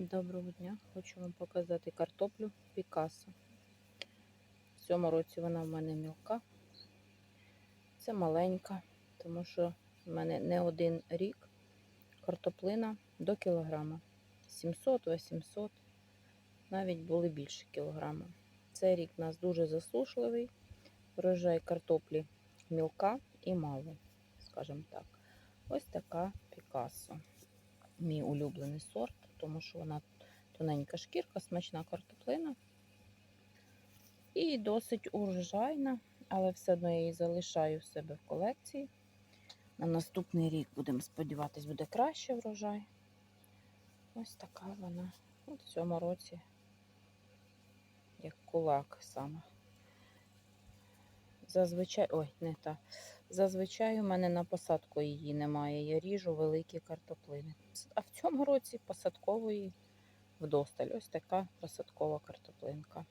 Доброго дня! Хочу вам показати картоплю Пікассо. В цьому році вона в мене мілка. Це маленька, тому що в мене не один рік картоплина до кілограма. 700-800, навіть були більше кілограма. Цей рік у нас дуже засушливий. Врожай картоплі мілка і мало, скажімо так. Ось така Пікассо. Мій улюблений сорт, тому що вона тоненька шкірка, смачна картоплина. І досить урожайна, але все одно я її залишаю в себе в колекції. На наступний рік, будемо сподіватися, буде краще врожай. Ось така вона. От в цьому році, як кулак саме. Зазвичай, ой, не та. Зазвичай у мене на посадку її немає. Я ріжу великі картоплини. А в цьому році посадкової вдосталь. Ось така посадкова картоплинка.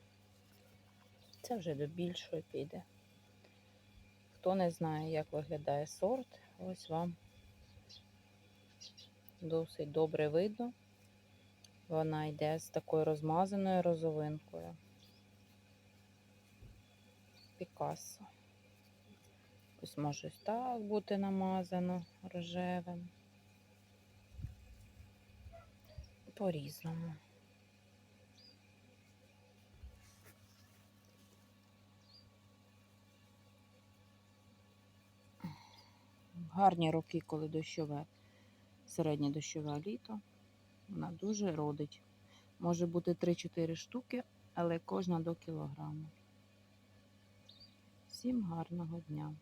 Це вже до більшої піде. Хто не знає, як виглядає сорт, ось вам досить добре видно. Вона йде з такою розмазаною розовинкою. Пікассо. Ось може так бути намазано рожевим. По-різному. Гарні роки, коли дощове, середнє дощове літо. Вона дуже родить. Може бути 3-4 штуки, але кожна до кілограму. Всім гарного дня!